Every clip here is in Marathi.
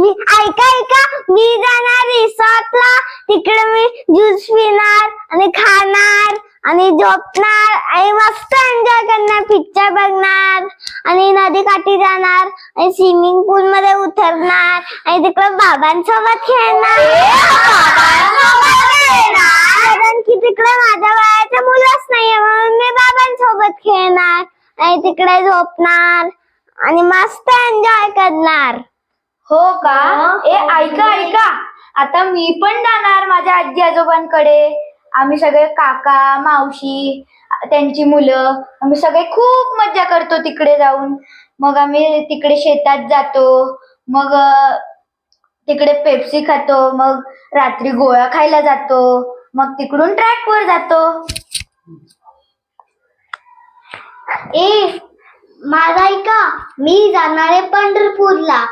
मी ऐका ऐका मी जाणार रिसॉर्टला तिकडे मी ज्यूस पिणार आणि खाणार आणि झोपणार आणि मस्त एन्जॉय करणार पिक्चर बघणार आणि नदी काठी जाणार आणि स्विमिंग पूल मध्ये उतरणार आणि तिकडे बाबांसोबत खेळणार. कारण की तिकडे माझ्या वयाचे मुलंच नाहीये म्हणून मी बाबांसोबत खेळणार आणि तिकडे झोपणार आणि मस्त एन्जॉय करणार. हो का? ए ऐका ऐका. आता मी पण जाणार माझ्या आजी आजोबांकडे. आम्ही सगळे काका मावशी त्यांची मुलं आम्ही सगळे खूप मज्जा करतो तिकडे जाऊन. मग आम्ही तिकडे शेतात जातो. मग तिकडे पेप्सी खातो. मग रात्री गोळा खायला जातो. मग तिकडून ट्रॅक वर जातो. ए माझा ऐका. मी जाणार आहे पंढरपूरला.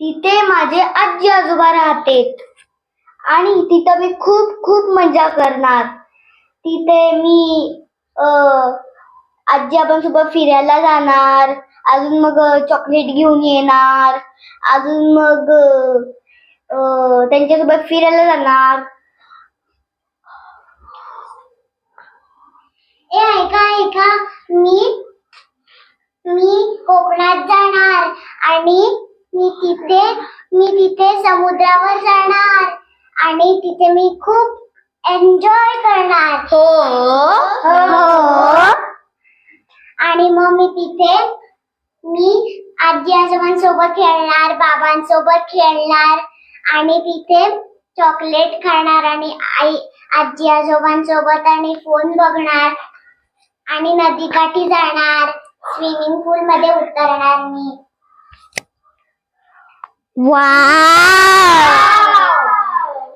तिथे माझे आजी आजोबा राहतेत. आणि तिथं मी खूप खूप मजा करणार. तिथे मी अं, आजी सोबत फिरायला जाणार. अजून मग चॉकलेट घेऊन येणार. अजून मग त्यांच्यासोबत फिरायला जाणार. ए ऐका ऐका. मी मी कोकणात जाणार. आणि मी तिथे मी तिथे समुद्रावर जाणार आणि तिथे मी खूप एन्जॉय करणार. हो. हो. आणि मग मी तिथे मी आजी आजोबांसोबत खेळणार बाबांसोबत खेळणार आणि तिथे चॉकलेट खाणार आणि आई आजी आजोबांसोबत आणि फोन बघणार आणि नदीकाठी जाणार. स्विमिंग पूल मध्ये उतरणार मी.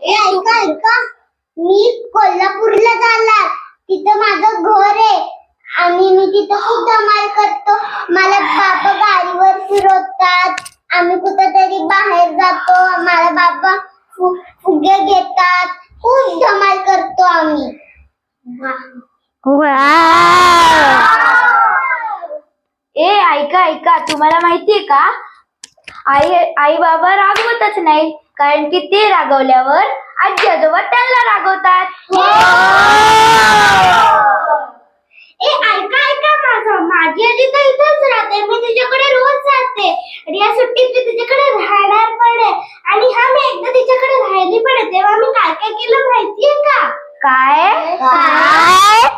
ए ऐका ऐका. मी कोल्हापूरला जाणार. तिथं माझं घर आहे. आणि मी तिथं खूप धमाल करतो. मला बाबा गाडीवर फिरवतात. आम्ही कुठेतरी बाहेर जातो. मला बाबा फुगे घेतात. खूप धमाल करतो आम्ही. ए ऐका ऐका. तुम्हाला माहितीये का? आई आई बाबा रागवतच नाही कारण की ते रागवल्यावर आजी आजोबा त्यांना रागवतात. ए ऐका ऐका माझं. माझी आजी तर इथंच राहते. मी तिच्याकडे रोज जाते. आणि या सुट्टीत मी तिच्याकडे राहणार पण आहे. आणि हा मी एकदा तिच्याकडे राहिली पण आहे. तेव्हा मी काय काय केलं माहितीये का? काय? काय?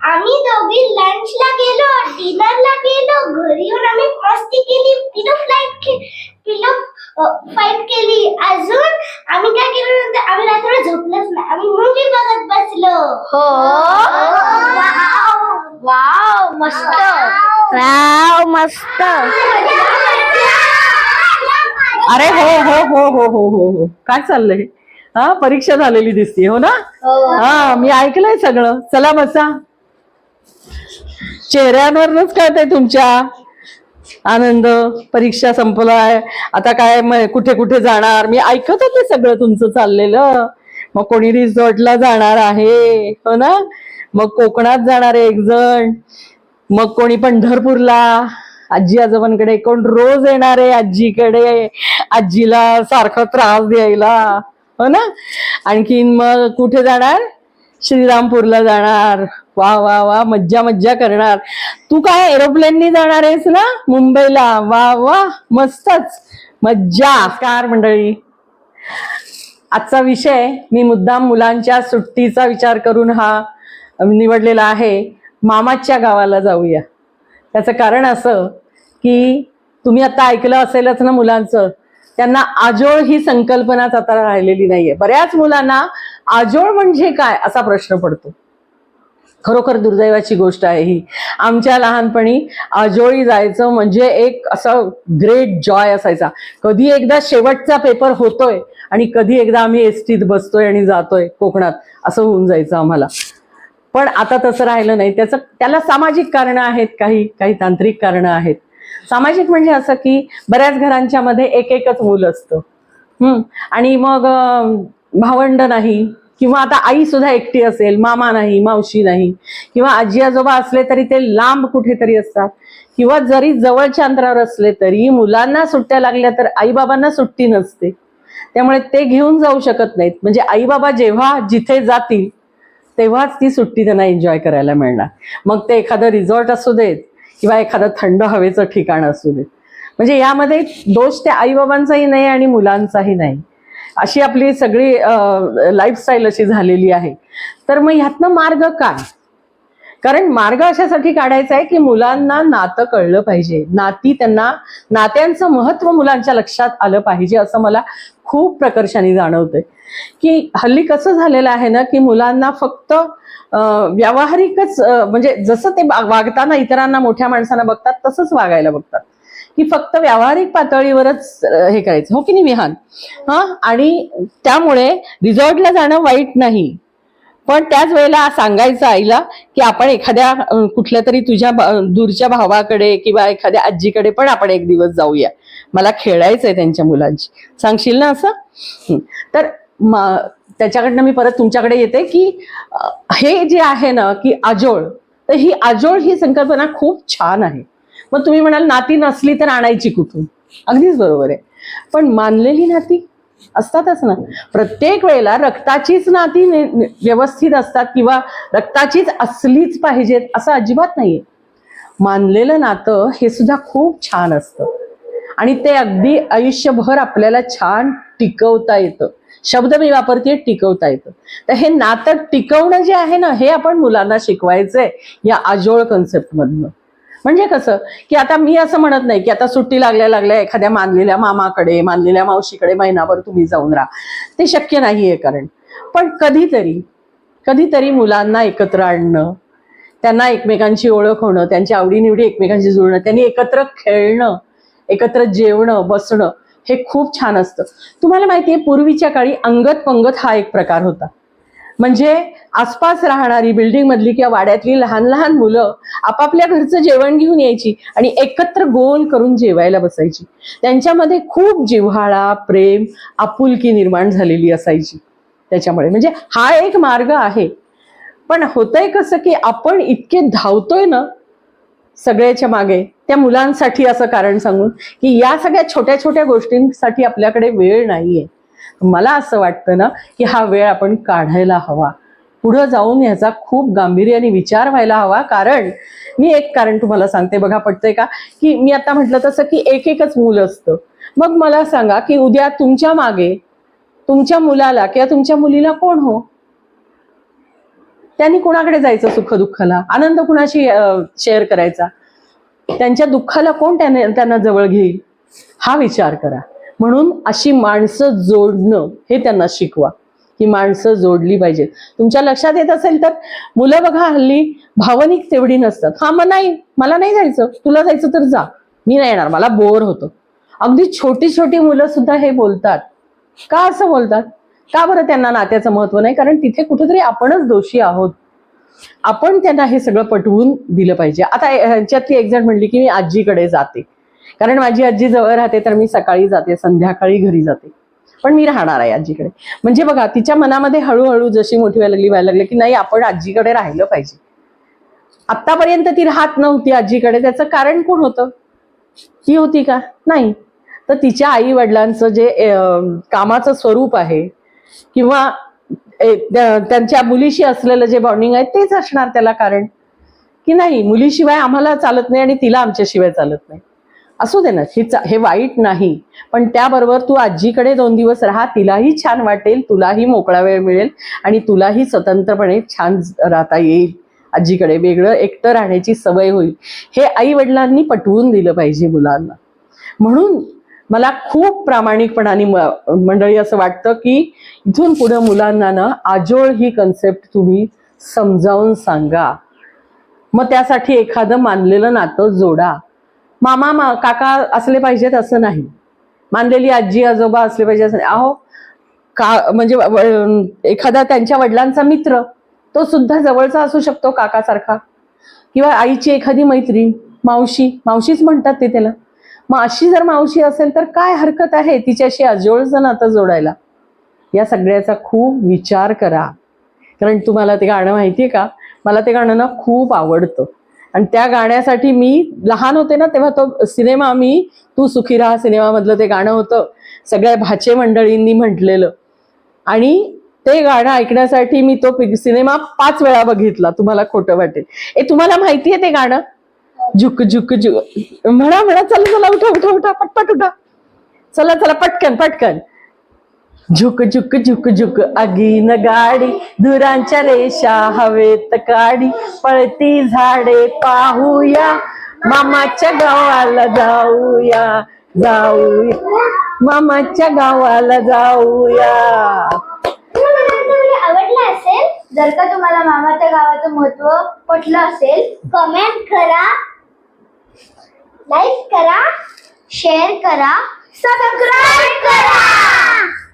आम्ही दोघी लंचला गेलो डिनरला गेलो घरी येऊन आम्ही मस्ती केली पिलो फ्लाईट पिलो फाईट केली. अजून आम्ही काय केलं नंतर आम्ही रात्र झोपलोच नाही. आम्ही मूवी बघत बसलो. हो? वाव मस्त. वाव मस्त. अरे हो हो हो हो हो हो हो. काय चाललंय? हा परीक्षा झालेली दिसते हो ना? हा मी ऐकलंय सगळं. चला बसा. चेहऱ्यांवरनच काय ते तुमच्या आनंद परीक्षा संपलाय. आता काय कुठे कुठे जाणार? मी ऐकत होते सगळं तुमचं चाललेलं. मग कोणी रिसॉर्टला जाणार आहे हो ना? मग कोकणात जाणार आहे एक जण. मग कोणी पंढरपूरला. आजी आजोबांकडे कोण रोज येणार आहे आजीकडे? आजीला सारखा त्रास द्यायला हो ना? आणखीन मग कुठे जाणार? श्रीरामपूरला जाणार. वा वा वा मज्जा मज्जा करणार. तू काय एरोप्लेननी जाणार आहेस ना? मुंबईला. वा वा मस्तच. मज्जा. कार मंडळी. आजचा विषय मी मुद्दाम मुलांच्या सुट्टीचा विचार करून हा निवडलेला आहे. मामाच्या गावाला जाऊया. त्याचं कारण असं की तुम्ही आता ऐकलं असेलच ना मुलांचं त्यांना आजोळ ही संकल्पनाच आता राहिलेली नाहीये. बऱ्याच मुलांना आजोळ म्हणजे काय असा प्रश्न पडतो. खरोखर दुर्दैवाची गोष्ट आहे ही. आमच्या लहानपणी आजोळी जायचं म्हणजे एक असं ग्रेट जॉय असायचा. कधी एकदा शेवटचा पेपर होतोय आणि कधी एकदा आम्ही एसटीत बसतोय आणि जातोय कोकणात असं होऊन जायचं आम्हाला. पण आता तसं राहिलं नाही. त्याचं त्याला सामाजिक कारणं आहेत काही काही तांत्रिक कारणं आहेत. सामाजिक म्हणजे असं की बऱ्याच घरांच्या मध्ये एक एकच मूल असतं. हम्म आणि मग भावंड नाही. किंवा आता आई सुद्धा एकटी असेल मामा नाही मावशी नाही किंवा आजी आजोबा असले तरी ते लांब कुठेतरी असतात. किंवा जरी जवळच्या अंतरावर असले तरी मुलांना सुट्ट्या लागल्या तर आईबाबांना सुट्टी नसते. त्यामुळे ते घेऊन जाऊ शकत नाहीत. म्हणजे आई बाबा जेव्हा जिथे जातील तेव्हाच ती सुट्टी त्यांना एन्जॉय करायला मिळणार. मग ते एखादं रिझॉर्ट असू देत किंवा एखादं थंड हवेचं ठिकाण असू देत. म्हणजे यामध्ये दोष त्या आईबाबांचाही नाही आणि मुलांचाही नाही. अशी आपली सगळी लाईफस्टाईल अशी झालेली आहे. तर मग ह्यातनं मार्ग काय? कारण मार्ग अशासाठी काढायचा आहे की मुलांना नातं कळलं पाहिजे. नाती त्यांना नात्यांचं महत्त्व मुलांच्या लक्षात आलं पाहिजे असं मला खूप प्रकर्षाने जाणवतंय. की हल्ली कसं झालेलं आहे ना की मुलांना फक्त व्यावहारिकच म्हणजे जसं ते वागताना इतरांना मोठ्या माणसांना बघतात तसंच वागायला बघतात. की फक्त व्यावहारिक पातळीवरच हे करायचं. हो की नाही विहान? हा? आणि त्यामुळे रिझॉर्टला जाणं वाईट नाही. पण त्याच वेळेला सांगायचं आईला की आपण एखाद्या कुठल्या तरी तुझ्या भा- दूरच्या भावाकडे किंवा एखाद्या आजीकडे पण आपण एक दिवस जाऊया. मला खेळायचंय त्यांच्या मुलांची सांगशील ना असं? तर त्याच्याकडनं मी परत तुमच्याकडे येते की हे जे आहे ना की आजोळ तर ही आजोळ ही संकल्पना खूप छान आहे. मग तुम्ही म्हणाल नाती नसली तर आणायची कुठून? अगदीच बरोबर आहे. पण मानलेली नाती असतातच ना. प्रत्येक वेळेला रक्ताचीच नाती व्यवस्थित असतात किंवा रक्ताचीच असलीच पाहिजेत असं अजिबात नाहीये. मानलेलं नातं हे सुद्धा खूप छान असतं. आणि ते अगदी आयुष्यभर आपल्याला छान टिकवता येतं. शब्द मी वापरते टिकवता येतं. तर हे नातं टिकवणं जे आहे ना हे आपण मुलांना शिकवायचंय या आजोळ कन्सेप्टमधनं म्हणजे कसं? की आता मी असं म्हणत नाही की आता सुट्टी लागल्या लागल्या एखाद्या मानलेल्या मामाकडे मानलेल्या मावशीकडे महिनाभर तुम्ही जाऊन राहा. ते शक्य नाहीये कारण. पण कधीतरी कधीतरी मुलांना एकत्र आणणं त्यांना एकमेकांची ओळख होणं त्यांच्या आवडीनिवडी एकमेकांशी जुळणं त्यांनी एकत्र खेळणं एकत्र जेवणं बसणं हे खूप छान असतं. तुम्हाला माहिती आहे पूर्वीच्या काळी अंगत पंगत हा एक प्रकार होता. म्हणजे आसपास राहणारी बिल्डिंग मधली किंवा वाड्यातली लहान लहान मुलं आपापल्या घरचं जेवण घेऊन यायची आणि एकत्र गोल करून जेवायला बसायची. त्यांच्यामध्ये खूप जिव्हाळा प्रेम आपुलकी निर्माण झालेली असायची. त्याच्यामुळे म्हणजे हा एक मार्ग आहे. पण होतंय कसं की आपण इतके धावतोय ना सगळ्याच्या मागे त्या मुलांसाठी असं कारण सांगून की या सगळ्या छोट्या छोट्या गोष्टींसाठी आपल्याकडे वेळ नाहीये. मला असं वाटतं ना की हा वेळ आपण काढायला हवा. पुढं जाऊन ह्याचा खूप गांभीर्याने विचार व्हायला हवा. कारण मी एक कारण तुम्हाला सांगते. बघा पटतंय का? की मी आता म्हटलं तसं की एक एकच मूल असतं. मग मला सांगा की उद्या तुमच्या मागे तुमच्या मुलाला किंवा तुमच्या मुलीला कोण हो? त्यांनी कोणाकडे जायचं सुख दुःखाला आनंद कुणाशी शेअर करायचा? त्यांच्या दुःखाला कोण त्याने त्यांना जवळ घेईल? हा विचार करा. म्हणून अशी माणसं जोडणं हे त्यांना शिकवा. ही माणसं जोडली पाहिजेत. तुमच्या लक्षात येत असेल तर मुलं बघा हल्ली भावनिक तेवढी नसतात. हा मग नाही मला नाही जायचं. तुला जायचं तर जा. मी नाही येणार. मला बोर होतं. अगदी छोटी छोटी मुलं सुद्धा हे बोलतात. का असं बोलतात? का बरं त्यांना नात्याचं महत्त्व नाही? कारण तिथे कुठेतरी आपणच दोषी आहोत. आपण त्यांना हे सगळं पटवून दिलं पाहिजे. आता ह्यांच्यातली एक जण म्हणली की मी आजीकडे जाते. कारण माझी आजी जवळ राहते तर मी सकाळी जाते संध्याकाळी घरी जाते. पण मी राहणार आहे आजीकडे. म्हणजे बघा तिच्या मनामध्ये हळूहळू जशी मोठी व्हायला लागली व्हायला लागली की नाही आपण आजीकडे राहिलं पाहिजे. आतापर्यंत ती राहत नव्हती आजीकडे. त्याचं कारण कोण होतं? ती होती का? नाही. तर तिच्या आई वडिलांचं जे कामाचं स्वरूप आहे किंवा त्यांच्या मुलीशी असलेलं जे बॉन्डिंग आहे तेच असणार त्याला कारण. की नाही मुलीशिवाय आम्हाला चालत नाही आणि तिला आमच्याशिवाय चालत नाही. असू दे ना हे हे वाईट नाही. पण त्याबरोबर तू आजीकडे दोन दिवस राहा तिलाही छान वाटेल तुलाही मोकळा वेळ मिळेल आणि तुलाही स्वतंत्रपणे छान राहता येईल. आजीकडे वेगळं एकटं राहण्याची सवय होईल. हे आई वडिलांनी पटवून दिलं पाहिजे मुलांना. म्हणून मला खूप प्रामाणिकपणाने म- मंडळी असं वाटतं की इथून पुढे मुलांना ना आजोळ ही कन्सेप्ट तुम्ही समजावून सांगा. मग त्यासाठी एखादं मानलेलं नातं जोडा. मामा मा काका असले पाहिजेत असं नाही. मानलेली आजी आजोबा असले पाहिजे असं नाही. अहो का म्हणजे एखादा त्यांच्या वडिलांचा मित्र तो सुद्धा जवळचा असू शकतो काकासारखा. किंवा आईची एखादी मैत्रीण मावशी मावशीच म्हणतात ते त्याला. मग अशी जर मावशी असेल तर काय हरकत आहे तिच्याशी अजोळचं नातं जोडायला? या सगळ्याचा खूप विचार करा. कारण तुम्हाला ते गाणं माहिती आहे का? मला ते गाणं ना खूप आवडतं. आणि त्या गाण्यासाठी मी लहान होते ना तेव्हा तो सिनेमा मी तू सुखी राहा सिनेमामधलं ते गाणं होतं. सगळ्या भाचे मंडळींनी म्हटलेलं. आणि ते गाणं ऐकण्यासाठी मी तो सिनेमा पाच वेळा बघितला तुम्हाला खोटं वाटेल. ए तुम्हाला माहिती आहे ते गाणं? झुक झुक झुक. म्हणा म्हणा चला चला उठा उठा उठा पटपट उठा. चला चला पटकन पटकन. झुक झुक झुक झुक अगीन गाडी धुरांच्या रेषा हवेत काडी. पळती झाडे पाहूया मामाच्या गावाला जाऊया जाऊया. मामाच्या गावाला जाऊया. आवडला असेल जर का तुम्हाला मामाच्या गावाचं महत्त्व पटलं असेल कमेंट करा. लाईक करा शेअर करा सबस्क्राईब करा.